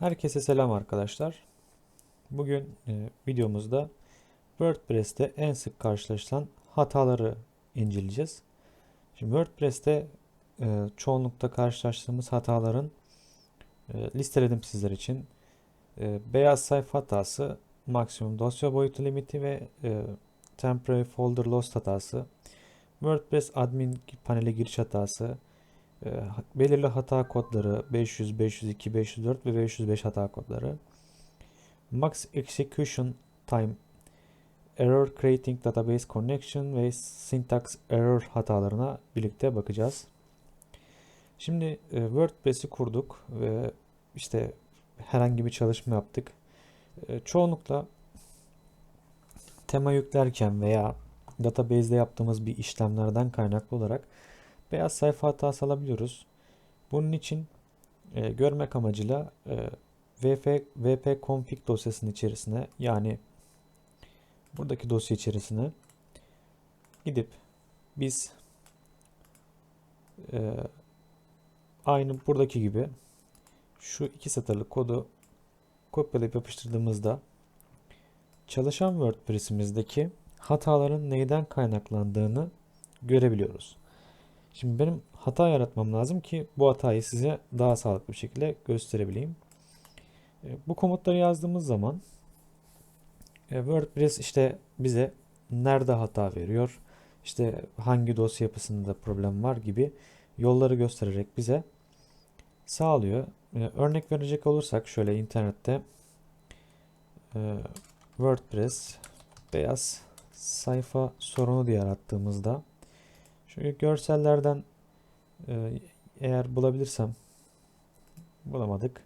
Herkese selam arkadaşlar. Bugün e, videomuzda WordPress'te en sık karşılaşılan hataları inceleyeceğiz. Şimdi WordPress'te e, çoğunlukta karşılaştığımız hataların e, listeledim sizler için. E, beyaz sayfa hatası, maksimum dosya boyutu limiti ve e, temporary folder lost hatası, WordPress admin paneli giriş hatası, belirli hata kodları 500, 502, 504 ve 505 hata kodları. Max execution time, error creating database connection ve syntax error hatalarına birlikte bakacağız. Şimdi e, WordPress'i kurduk ve işte herhangi bir çalışma yaptık. E, çoğunlukla tema yüklerken veya database'de yaptığımız bir işlemlerden kaynaklı olarak beyaz sayfa hatası alabiliyoruz. Bunun için e, görmek amacıyla e, vf, vp config dosyasının içerisine yani buradaki dosya içerisine gidip biz e, aynı buradaki gibi şu iki satırlık kodu kopyalayıp yapıştırdığımızda çalışan WordPress'imizdeki hataların neyden kaynaklandığını görebiliyoruz. Şimdi benim hata yaratmam lazım ki bu hatayı size daha sağlıklı bir şekilde gösterebileyim. E, bu komutları yazdığımız zaman e, WordPress işte bize nerede hata veriyor, işte hangi dosya yapısında problem var gibi yolları göstererek bize sağlıyor. E, örnek verecek olursak şöyle internette WordPress beyaz sayfa sorunu diye arattığımızda Şöyle görsellerden e, eğer bulabilirsem bulamadık.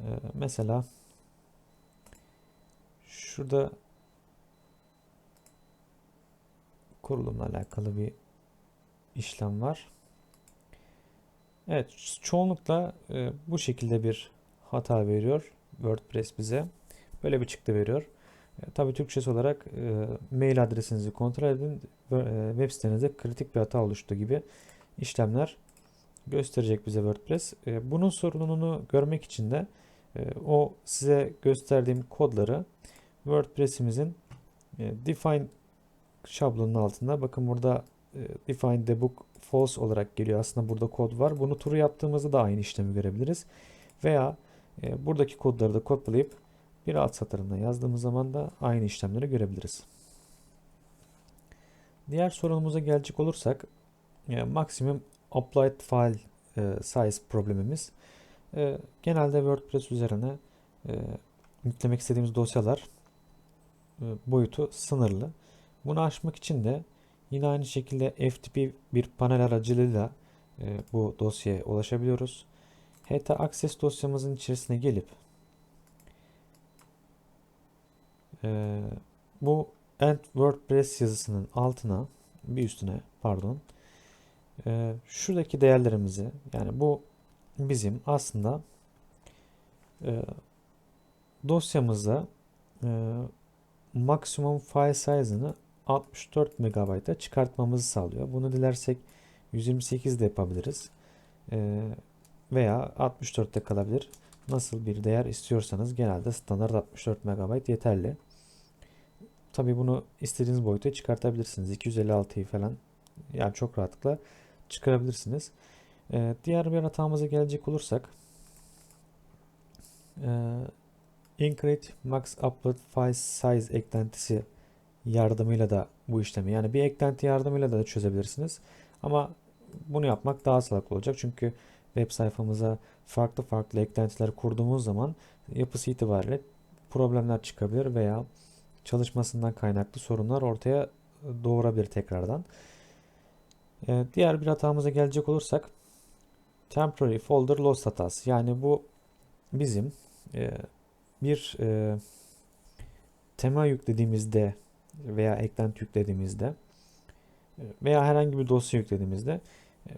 E, mesela şurada kurulumla alakalı bir işlem var. Evet, çoğunlukla e, bu şekilde bir hata veriyor WordPress bize. Böyle bir çıktı veriyor. E, tabii Türkçesi olarak e, mail adresinizi kontrol edin. E, web sitenizde kritik bir hata oluştu gibi işlemler gösterecek bize WordPress. E, bunun sorununu görmek için de e, o size gösterdiğim kodları WordPress'imizin e, define şablonun altında bakın burada e, define debug false olarak geliyor. Aslında burada kod var. Bunu turu yaptığımızda da aynı işlemi görebiliriz. Veya e, buradaki kodları da kopyalayıp bir alt satırında yazdığımız zaman da aynı işlemleri görebiliriz. Diğer sorunumuza gelecek olursak e, maksimum applied file e, size problemimiz. E, genelde WordPress üzerine yüklemek istediğimiz dosyalar boyutu sınırlı. Bunu aşmak için de yine aynı şekilde FTP bir panel aracılığıyla bu dosyaya ulaşabiliyoruz. HT Access dosyamızın içerisine gelip e, bu end WordPress yazısının altına bir üstüne pardon e, şuradaki değerlerimizi yani bu bizim aslında e, dosyamızda e, maksimum file size'ını 64 MB'a çıkartmamızı sağlıyor. Bunu dilersek 128 de yapabiliriz. E, veya 64'te kalabilir. Nasıl bir değer istiyorsanız genelde standart 64 MB yeterli. Tabii bunu istediğiniz boyuta çıkartabilirsiniz. 256'yı falan yani çok rahatlıkla çıkarabilirsiniz. Ee, diğer bir hatamıza gelecek olursak e, increase max upload file size eklentisi yardımıyla da bu işlemi yani bir eklenti yardımıyla da çözebilirsiniz. Ama bunu yapmak daha sağlıklı olacak. Çünkü web sayfamıza farklı farklı eklentiler kurduğumuz zaman yapısı itibariyle problemler çıkabilir veya çalışmasından kaynaklı sorunlar ortaya doğurabilir tekrardan. Ee, diğer bir hatamıza gelecek olursak temporary folder loss hatası. Yani bu bizim e, bir e, tema yüklediğimizde veya eklenti yüklediğimizde e, veya herhangi bir dosya yüklediğimizde e,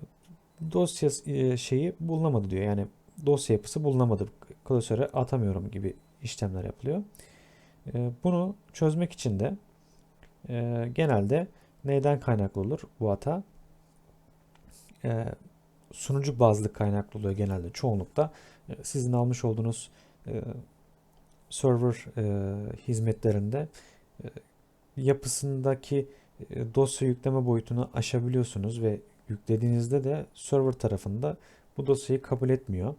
dosya e, şeyi bulunamadı diyor. Yani dosya yapısı bulunamadı. Klasöre atamıyorum gibi işlemler yapılıyor. Ee, bunu çözmek için de e, genelde neyden kaynaklı olur bu hata? Ee, sunucu bazlı kaynaklı oluyor genelde çoğunlukla. E, Sizin almış olduğunuz e, server e, hizmetlerinde yapısındaki dosya yükleme boyutunu aşabiliyorsunuz ve yüklediğinizde de server tarafında bu dosyayı kabul etmiyor.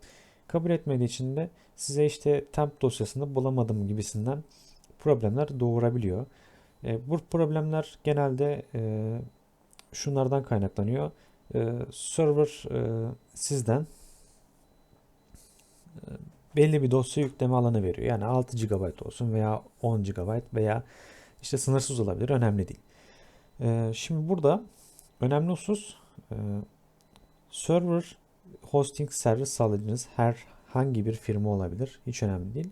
Kabul etmediği için de size işte temp dosyasını bulamadım gibisinden problemler doğurabiliyor. E, bu problemler genelde e, şunlardan kaynaklanıyor. E, server e, sizden e, belli bir dosya yükleme alanı veriyor. Yani 6 GB olsun veya 10 GB veya işte sınırsız olabilir. Önemli değil. E, şimdi burada önemli husus e, server hosting servis sağlayıcınız herhangi bir firma olabilir. Hiç önemli değil.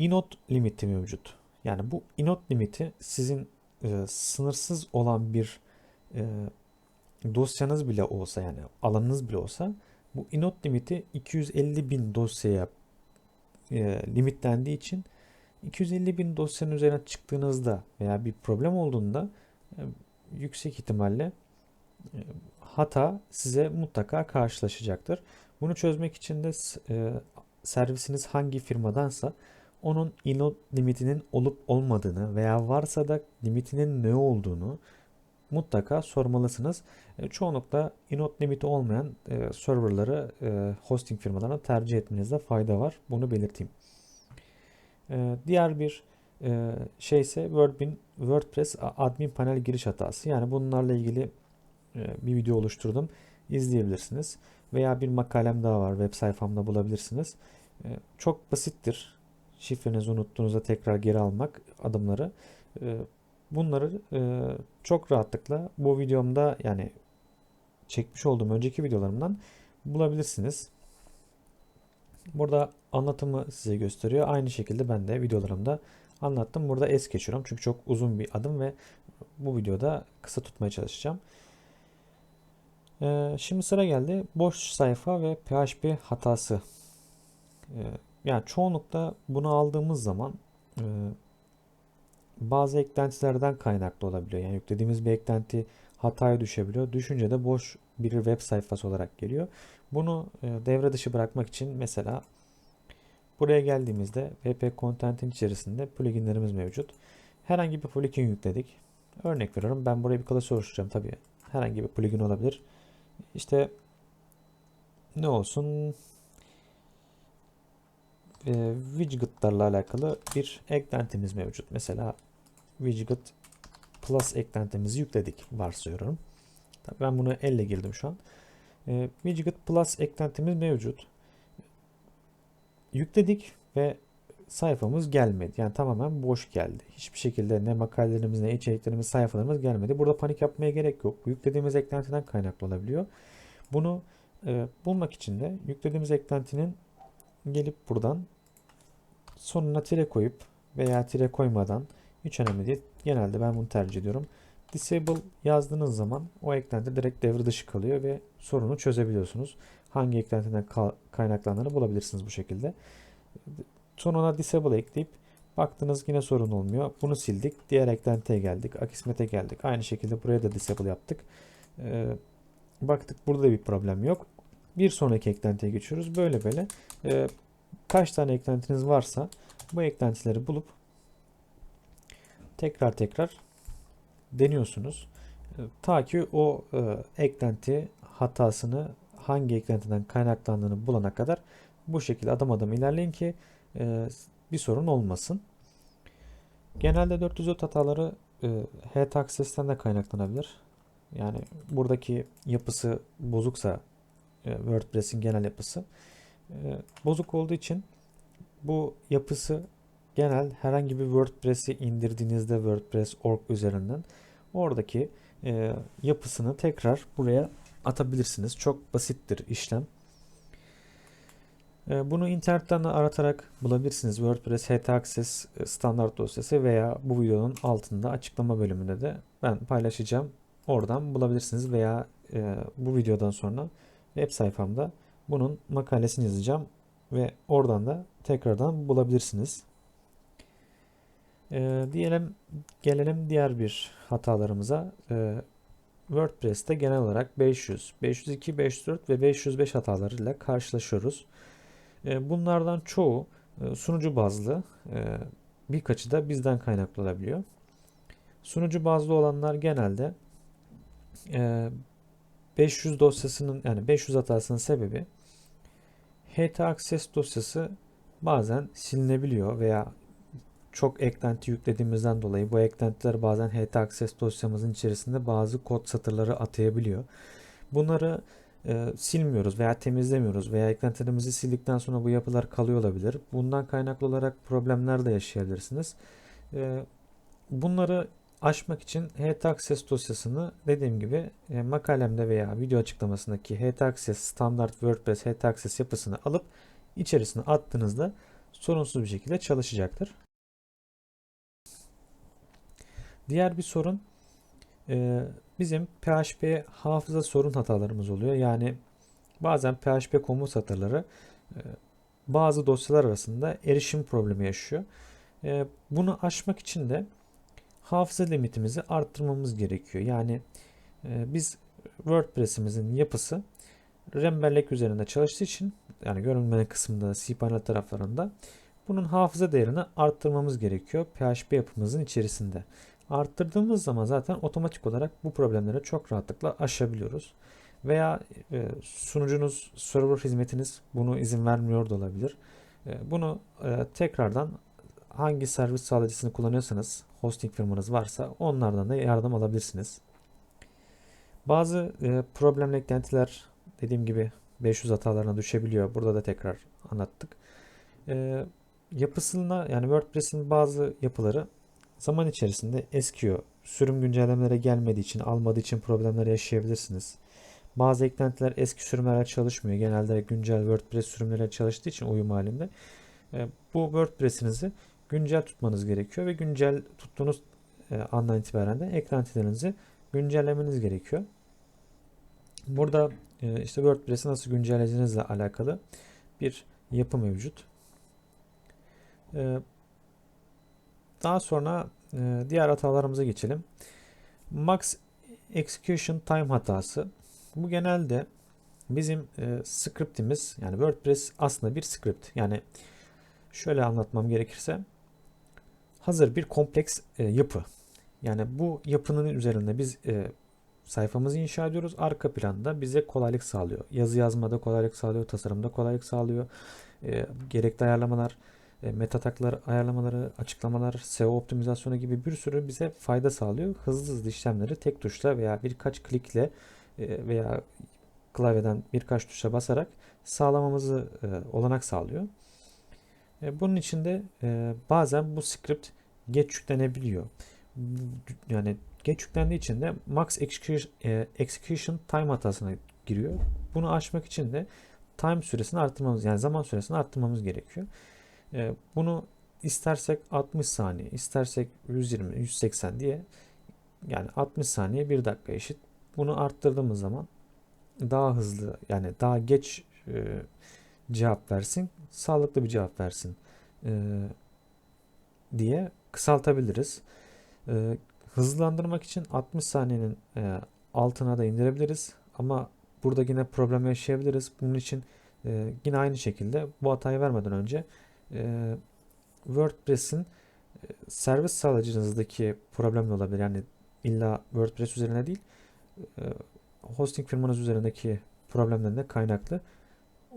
İnode limiti mevcut. Yani bu inode limiti sizin e, sınırsız olan bir e, dosyanız bile olsa yani alanınız bile olsa bu inode limiti 250 bin dosyaya e, limitlendiği için 250 bin dosyanın üzerine çıktığınızda veya bir problem olduğunda e, yüksek ihtimalle e, hata size mutlaka karşılaşacaktır. Bunu çözmek için de e, servisiniz hangi firmadansa onun inode limitinin olup olmadığını veya varsa da limitinin ne olduğunu mutlaka sormalısınız. E, çoğunlukla inode limiti olmayan e, serverları e, hosting firmalarına tercih etmenizde fayda var. Bunu belirteyim. Diğer bir şey ise WordPress admin panel giriş hatası. Yani bunlarla ilgili bir video oluşturdum. İzleyebilirsiniz. Veya bir makalem daha var. Web sayfamda bulabilirsiniz. Çok basittir. Şifrenizi unuttuğunuzda tekrar geri almak adımları. E, bunları e, çok rahatlıkla bu videomda yani çekmiş olduğum önceki videolarımdan bulabilirsiniz. Burada anlatımı size gösteriyor. Aynı şekilde ben de videolarımda anlattım. Burada es geçiyorum. Çünkü çok uzun bir adım ve bu videoda kısa tutmaya çalışacağım. Ee, şimdi sıra geldi. Boş sayfa ve PHP hatası. Yani çoğunlukla bunu aldığımız zaman e, bazı eklentilerden kaynaklı olabiliyor. Yani yüklediğimiz bir eklenti hataya düşebiliyor. Düşünce de boş bir web sayfası olarak geliyor. Bunu e, devre dışı bırakmak için mesela buraya geldiğimizde WP Content'in içerisinde pluginlerimiz mevcut. Herhangi bir plugin yükledik. Örnek veriyorum ben buraya bir klası oluşturacağım tabii. Herhangi bir plugin olabilir. İşte ne olsun e, widgetlarla alakalı bir eklentimiz mevcut. Mesela widget plus eklentimizi yükledik varsayıyorum. Ben bunu elle girdim şu an. E, widget plus eklentimiz mevcut. Yükledik ve sayfamız gelmedi. Yani tamamen boş geldi. Hiçbir şekilde ne makalelerimiz ne içeriklerimiz sayfalarımız gelmedi. Burada panik yapmaya gerek yok. Yüklediğimiz eklentiden kaynaklı olabiliyor. Bunu e, bulmak için de yüklediğimiz eklentinin gelip buradan sonuna tire koyup veya tire koymadan hiç önemli değil. Genelde ben bunu tercih ediyorum. Disable yazdığınız zaman o eklenti direkt devre dışı kalıyor ve sorunu çözebiliyorsunuz. Hangi eklentiden kaynaklandığını bulabilirsiniz bu şekilde. Sonuna disable ekleyip baktınız yine sorun olmuyor. Bunu sildik. Diğer eklentiye geldik. Akismet'e geldik. Aynı şekilde buraya da disable yaptık. Ee, baktık burada da bir problem yok. Bir sonraki eklentiye geçiyoruz. Böyle böyle e, kaç tane eklentiniz varsa bu eklentileri bulup tekrar tekrar deniyorsunuz. E, ta ki o e, eklenti hatasını hangi eklentiden kaynaklandığını bulana kadar bu şekilde adım adım ilerleyin ki e, bir sorun olmasın. Genelde 404 hataları e, access'ten de kaynaklanabilir. Yani buradaki yapısı bozuksa WordPress'in genel yapısı e, bozuk olduğu için bu yapısı genel herhangi bir WordPress'i indirdiğinizde WordPress org üzerinden oradaki e, yapısını tekrar buraya atabilirsiniz. Çok basittir işlem. E, bunu internetten aratarak bulabilirsiniz. WordPress HT Access e, standart dosyası veya bu videonun altında açıklama bölümünde de ben paylaşacağım. Oradan bulabilirsiniz veya e, bu videodan sonra web sayfamda bunun makalesini yazacağım ve oradan da tekrardan bulabilirsiniz. E, diyelim gelelim diğer bir hatalarımıza. E, WordPress'te genel olarak 500, 502, 504 ve 505 hatalarıyla karşılaşıyoruz. E, bunlardan çoğu e, sunucu bazlı, e, birkaçı da bizden kaynaklı olabiliyor. Sunucu bazlı olanlar genelde 500 dosyasının yani 500 hatasının sebebi HT Access dosyası bazen silinebiliyor veya çok eklenti yüklediğimizden dolayı bu eklentiler bazen HT Access dosyamızın içerisinde bazı kod satırları atayabiliyor. Bunları e, silmiyoruz veya temizlemiyoruz veya eklentilerimizi sildikten sonra bu yapılar kalıyor olabilir. Bundan kaynaklı olarak problemler de yaşayabilirsiniz. E, bunları aşmak için htaccess dosyasını dediğim gibi e, makalemde veya video açıklamasındaki htaccess standart WordPress htaccess yapısını alıp içerisine attığınızda sorunsuz bir şekilde çalışacaktır. Diğer bir sorun e, bizim PHP hafıza sorun hatalarımız oluyor. Yani bazen PHP komut satırları e, bazı dosyalar arasında erişim problemi yaşıyor. Bunu aşmak için de hafıza limitimizi arttırmamız gerekiyor. Yani biz WordPress'imizin yapısı RAM bellek üzerinde çalıştığı için yani görünmeyen kısmında cPanel taraflarında bunun hafıza değerini arttırmamız gerekiyor PHP yapımızın içerisinde. Arttırdığımız zaman zaten otomatik olarak bu problemleri çok rahatlıkla aşabiliyoruz. Veya e, sunucunuz, server hizmetiniz bunu izin vermiyor da olabilir. E, bunu e, tekrardan hangi servis sağlayıcısını kullanıyorsanız, hosting firmanız varsa onlardan da yardım alabilirsiniz. Bazı e, problemli eklentiler dediğim gibi 500 hatalarına düşebiliyor. Burada da tekrar anlattık. E, yapısına yani WordPress'in bazı yapıları zaman içerisinde eskiyor. Sürüm güncellemelere gelmediği için, almadığı için problemler yaşayabilirsiniz. Bazı eklentiler eski sürümlerle çalışmıyor. Genelde güncel WordPress sürümlerle çalıştığı için uyum halinde. E, bu WordPress'inizi güncel tutmanız gerekiyor ve güncel tuttuğunuz e, andan itibaren de eklentilerinizi güncellemeniz gerekiyor. Burada e, işte WordPress'i nasıl güncelleyeceğinizle alakalı bir yapı mevcut. Daha sonra diğer hatalarımıza geçelim. Max Execution Time hatası. Bu genelde bizim scriptimiz yani WordPress aslında bir script. Yani şöyle anlatmam gerekirse hazır bir kompleks e, yapı. Yani bu yapının üzerinde biz e, sayfamızı inşa ediyoruz. Arka planda bize kolaylık sağlıyor. Yazı yazmada kolaylık sağlıyor, tasarımda kolaylık sağlıyor. E, gerekli ayarlamalar, e, meta taklar ayarlamaları, açıklamalar, SEO optimizasyonu gibi bir sürü bize fayda sağlıyor. Hızlı hızlı işlemleri tek tuşla veya birkaç klikle e, veya klavyeden birkaç tuşa basarak sağlamamızı e, olanak sağlıyor. E, bunun için de e, bazen bu script geç yüklenebiliyor. Yani geç yüklendiği için de max execution, e, time hatasına giriyor. Bunu aşmak için de time süresini arttırmamız yani zaman süresini arttırmamız gerekiyor. Bunu istersek 60 saniye, istersek 120, 180 diye yani 60 saniye 1 dakika eşit. Bunu arttırdığımız zaman daha hızlı yani daha geç cevap versin, sağlıklı bir cevap versin diye kısaltabiliriz. Hızlandırmak için 60 saniyenin altına da indirebiliriz. Ama burada yine problem yaşayabiliriz. Bunun için yine aynı şekilde bu hatayı vermeden önce WordPress'in servis sağlayıcınızdaki problem olabilir. Yani illa WordPress üzerine değil hosting firmanız üzerindeki problemden de kaynaklı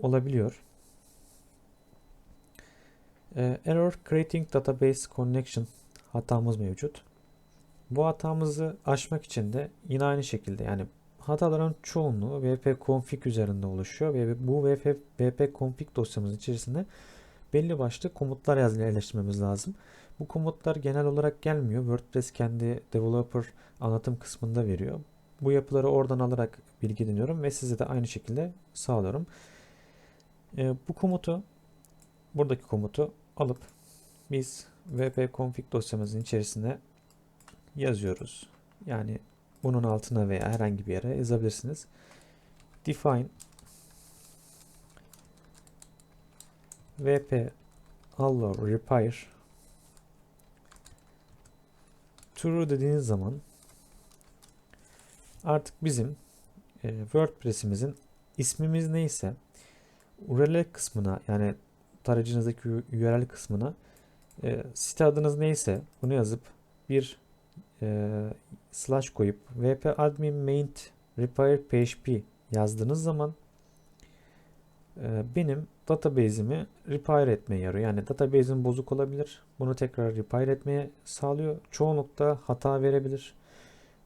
olabiliyor. E, error creating database connection hatamız mevcut. Bu hatamızı aşmak için de yine aynı şekilde yani hataların çoğunluğu wp config üzerinde oluşuyor ve bu wp, config dosyamızın içerisinde belli başlı komutlar yerleştirmemiz lazım. Bu komutlar genel olarak gelmiyor. WordPress kendi developer anlatım kısmında veriyor. Bu yapıları oradan alarak bilgi diniyorum ve size de aynı şekilde sağlıyorum. E, bu komutu buradaki komutu alıp biz wp-config dosyamızın içerisine yazıyoruz. Yani bunun altına veya herhangi bir yere yazabilirsiniz. Define wp allow repair true dediğiniz zaman artık bizim e, WordPress'imizin ismimiz neyse URL kısmına yani tarayıcınızdaki URL kısmına e, site adınız neyse bunu yazıp bir e, slash koyup wp admin main repair php yazdığınız zaman e, benim database'imi repair etmeye yarıyor. Yani database'im bozuk olabilir. Bunu tekrar repair etmeye sağlıyor. Çoğunlukta hata verebilir.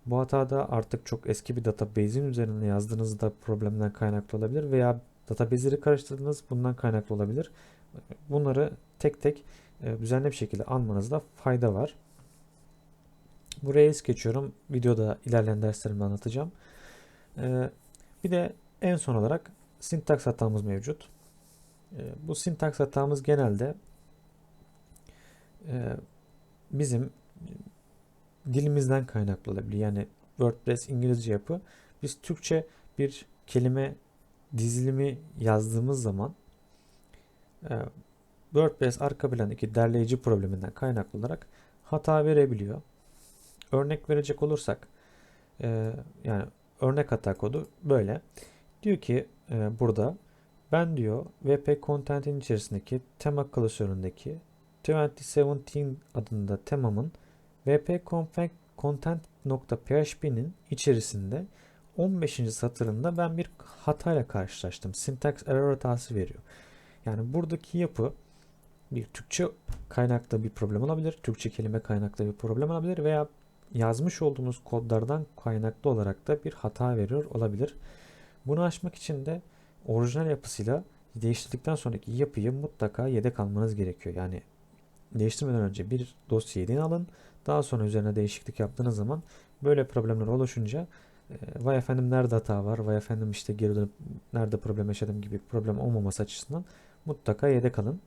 Bu hata da artık çok eski bir database'in üzerine yazdığınızda problemden kaynaklı olabilir veya database'leri karıştırdınız bundan kaynaklı olabilir. Bunları tek tek e, düzenli bir şekilde almanızda fayda var. Buraya es geçiyorum. Videoda ilerleyen derslerimde anlatacağım. E, bir de en son olarak sintaks hatamız mevcut. E, bu sintaks hatamız genelde bizim dilimizden kaynaklı olabilir. Yani WordPress İngilizce yapı. Biz Türkçe bir kelime dizilimi yazdığımız zaman WordPress arka plandaki derleyici probleminden kaynaklı olarak hata verebiliyor. Örnek verecek olursak e, yani örnek hata kodu böyle. Diyor ki e, burada ben diyor WP Content'in içerisindeki tema klasöründeki 2017 adında temamın WP Content.php'nin içerisinde 15. satırında ben bir hatayla karşılaştım. Syntax error hatası veriyor. Yani buradaki yapı bir Türkçe kaynaklı bir problem olabilir. Türkçe kelime kaynaklı bir problem olabilir veya yazmış olduğunuz kodlardan kaynaklı olarak da bir hata veriyor olabilir. Bunu aşmak için de orijinal yapısıyla değiştirdikten sonraki yapıyı mutlaka yedek almanız gerekiyor. Yani değiştirmeden önce bir dosyayı yedin alın. Daha sonra üzerine değişiklik yaptığınız zaman böyle problemler oluşunca vay efendim nerede hata var, vay efendim işte geri dönüp nerede problem yaşadım gibi problem olmaması açısından mutlaka yedek alın.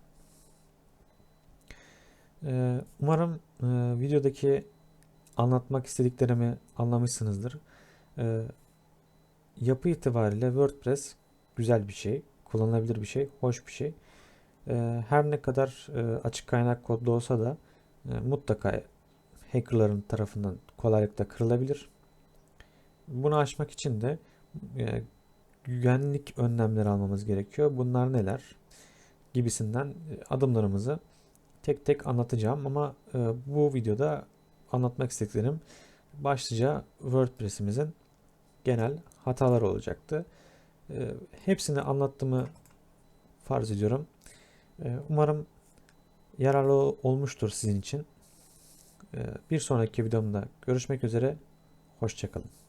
Ee, umarım e, videodaki anlatmak istediklerimi anlamışsınızdır. Ee, yapı itibariyle WordPress güzel bir şey, kullanılabilir bir şey, hoş bir şey. Ee, her ne kadar e, açık kaynak kodlu olsa da e, mutlaka hackerların tarafından kolaylıkla kırılabilir. Bunu aşmak için de güvenlik önlemleri almamız gerekiyor. Bunlar neler? Gibisinden adımlarımızı tek tek anlatacağım ama e, bu videoda anlatmak istediklerim başlıca WordPress'imizin genel hataları olacaktı. E, hepsini anlattığımı farz ediyorum. E, umarım yararlı olmuştur sizin için. E, bir sonraki videomda görüşmek üzere. Hoşçakalın.